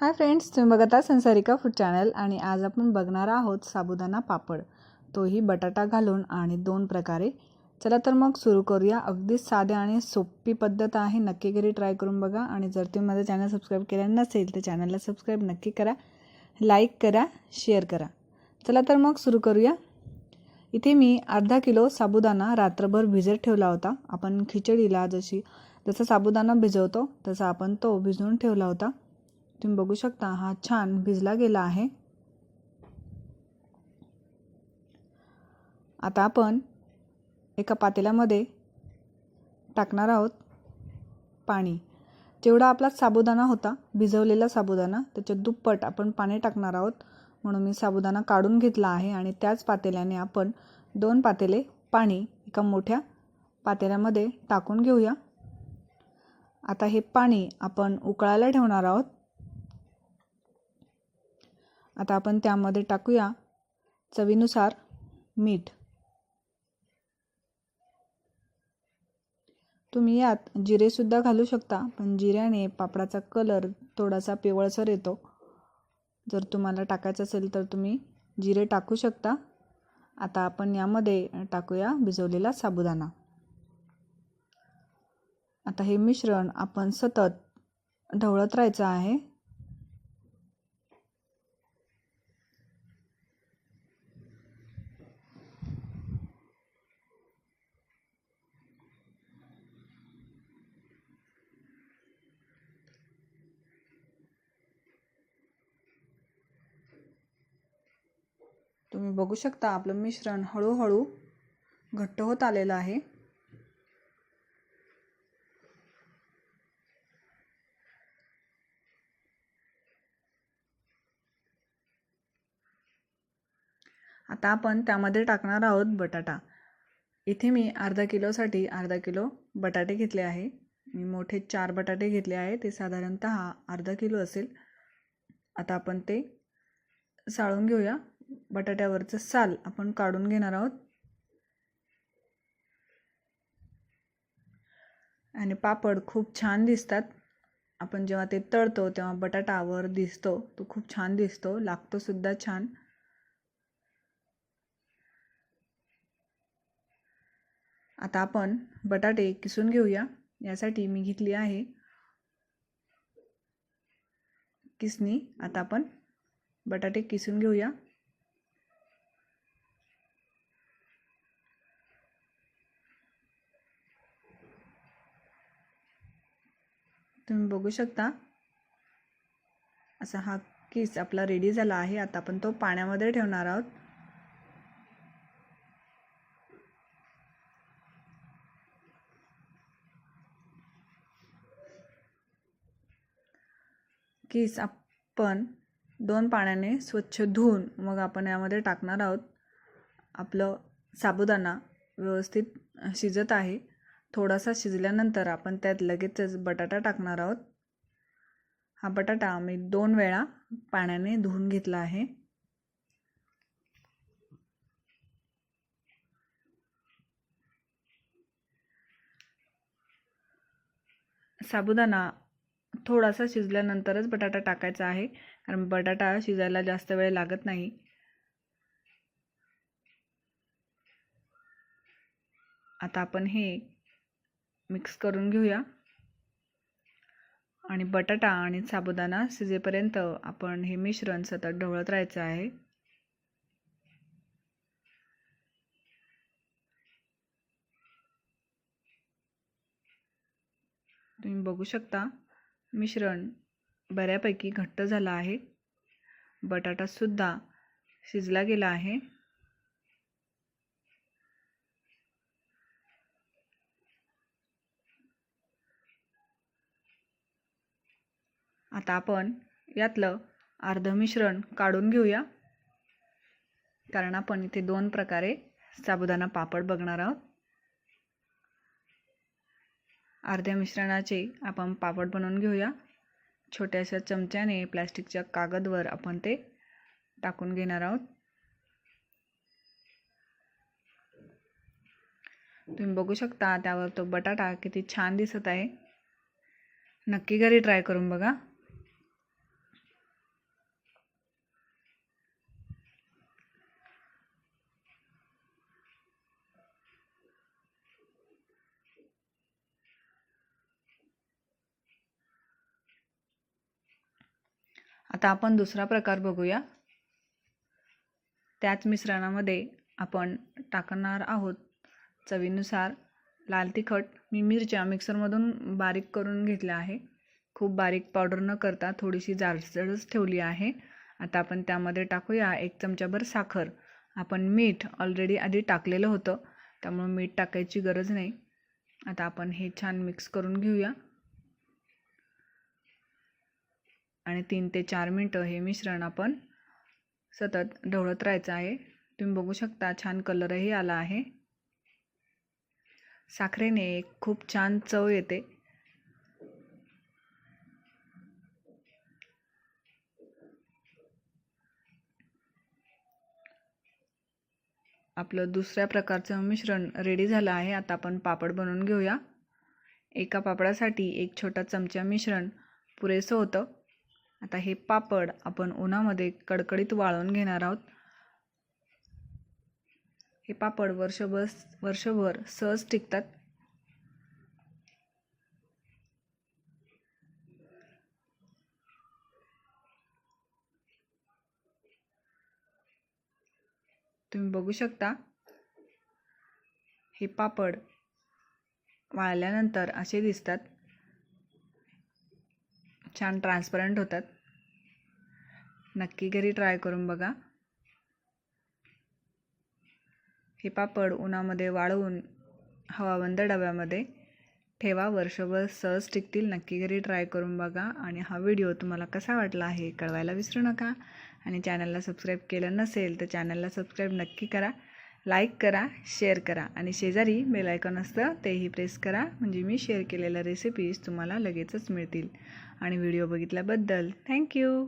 Hi friends तुम्ही बघत आहात संसारिका फूड चॅनल आणि आज आपण बघणार आहोत साबुदाणा पापड. तोही बटाटा घालून आणि दोन प्रकारे. चला तर मग सुरू करूया. अगदी साधे आणि सोपी पद्धत आहे. नक्की घरी ट्राय करून बघा आणि जर तुम्ही माझं चॅनल सबस्क्राईब केलं नसेल तर चॅनलला सबस्क्राईब नक्की करा. लाईक करा शेअर करा. चला तर मग सुरू करूया. इथे मी अर्धा किलो साबुदाणा रात्रभर भिजत ठेवला होता. आपण खिचडीला जशी जसा साबुदाणा भिजवतो तसा आपण तो भिजवून ठेवला होता. तुम्ही बघू शकता हा छान भिजला गेला आहे. आता आपण एका पातेल्यामध्ये टाकणार आहोत पाणी. जेवढा आपला साबुदाणा होता भिजवलेला साबुदाणा त्याच्या दुप्पट आपण पाणी टाकणार आहोत. म्हणून मी साबुदाणा काढून घेतला आहे आणि त्याच पातेल्याने आपण दोन पातेले पाणी एका मोठ्या पातेल्यामध्ये टाकून घेऊया. आता हे पाणी आपण उकळायला ठेवणार आहोत. आता आपण त्यामध्ये टाकूया चवीनुसार मीठ. तुम्ही यात जिरेसुद्धा घालू शकता पण जिऱ्याने पापडाचा कलर थोडासा पिवळसर येतो. जर तुम्हाला टाकायचं असेल तर तुम्ही जिरे टाकू शकता. आता आपण यामध्ये टाकूया भिजवलेला साबुदाणा. आता हे मिश्रण आपण सतत ढवळत राहायचं आहे. तुम्ही बघू शकता आपलं मिश्रण हळूहळू घट्ट होत आलेलं आहे. आता आपण त्यामध्ये टाकणार आहोत बटाटा. इथे मी अर्धा किलोसाठी अर्धा किलो बटाटे घेतले आहे. मी मोठे चार बटाटे घेतले आहे. ते साधारणत अर्धा किलो असेल. आता आपण ते साळून घेऊया. बटाट्यावरचं साल आपण काढून घेणार आहोत. आणि पापड खूप छान दिसतात. आपण जेव्हा ते तळतो तेव्हा बटाटावर दिसतो. तो खूप छान दिसतो लागतो सुद्धा छान. आता आपण बटाटे किसून घेऊया. यासाठी मी घेतली आहे किसणी. आता आपण बटाटे किसून घेऊया. तुम्ही बघू शकता. असा हा किस आपला रेडी झाला आहे. आता आपण तो पाण्यामध्ये ठेवणार आहोत. किस आपण दोन पाण्याने स्वच्छ धुवून मग आपण यामध्ये टाकणार आहोत. आपलं साबुदाणा व्यवस्थित शिजत आहे. थोडासा शिजल्यानंतर आपण त्यात लगेचच बटाटा टाकणार आहोत. हा बटाटा आम्ही दोन वेळा पाण्याने धुवून घेतला आहे. साबुदाणा थोडासा शिजल्यानंतरच बटाटा टाकायचा आहे कारण बटाटा शिजायला जास्त वेळ लागत नाही. आता आपण हे मिक्स करून घेऊया. आणि बटाटा आणि साबुदाणा शिजेपर्यंत आपण हे मिश्रण सतत ढवळत राहायचं आहे. तुम्ही बघू शकता मिश्रण बऱ्यापैकी घट्ट झालं आहे. बटाटासुद्धा शिजला गेला आहे. आता आपण यातलं अर्ध मिश्रण काढून घेऊया. कारण आपण इथे दोन प्रकारे साबुदाणा पापड बघणार आहोत. अर्ध्या मिश्रणाचे आपण पापड बनवून घेऊया. छोट्याशा चमच्याने प्लॅस्टिकच्या कागदवर आपण ते टाकून घेणार आहोत. तुम्ही बघू शकता त्यावर तो बटाटा किती छान दिसत आहे. नक्की घरी ट्राय करून बघा. आता आपण दुसरा प्रकार बघूया. त्याच मिश्रणामध्ये आपण टाकणार आहोत चवीनुसार लाल तिखट. मी मिरच्या मिक्सरमधून बारीक करून घेतल्या आहे. खूप बारीक पावडर न करता थोडीशी जाडसरच ठेवली आहे. आता आपण त्यामध्ये टाकूया एक चमचाभर साखर. आपण मीठ ऑलरेडी आधी टाकलेलं होतं त्यामुळं मीठ टाकायची गरज नाही. आता आपण हे छान मिक्स करून घेऊया. आणि तीन ते चार मिनटं हे मिश्रण आपण सतत ढवळत राहायचं आहे. तुम्ही बघू शकता छान कलरही आला आहे. साखरेने एक खूप छान चव येते. आपलं दुसऱ्या प्रकारचं मिश्रण रेडी झालं आहे. आता आपण पापड बनवून घेऊया. एका पापडासाठी एक छोटा चमचा मिश्रण पुरेसं होतं. आता हे पापड आपण उन्हामध्ये कडकडीत वाळवून घेणार आहोत. हे पापड वर्षभर वर्षभर सहज टिकतात. तुम्ही बघू शकता हे पापड वाळल्यानंतर असे दिसतात. छान ट्रान्सपरंट होतात. नक्की घरी ट्राय करून बघा. हे पापड उन्हामध्ये वाळवून हवाबंद डब्यामध्ये ठेवा. वर्षभर सहज टिकतील. नक्की घरी ट्राय करून बघा. आणि हा व्हिडिओ तुम्हाला कसा वाटला आहे कळवायला विसरू नका. आणि चॅनलला सबस्क्राईब केलं नसेल तर चॅनलला सबस्क्राईब नक्की करा. लाईक करा शेअर करा आणि शेजारी बेलायकॉन असतं तेही प्रेस करा. म्हणजे मी शेअर केलेल्या रेसिपीज तुम्हाला लगेचच मिळतील. आणि व्हिडिओ बघितल्याबद्दल थँक्यू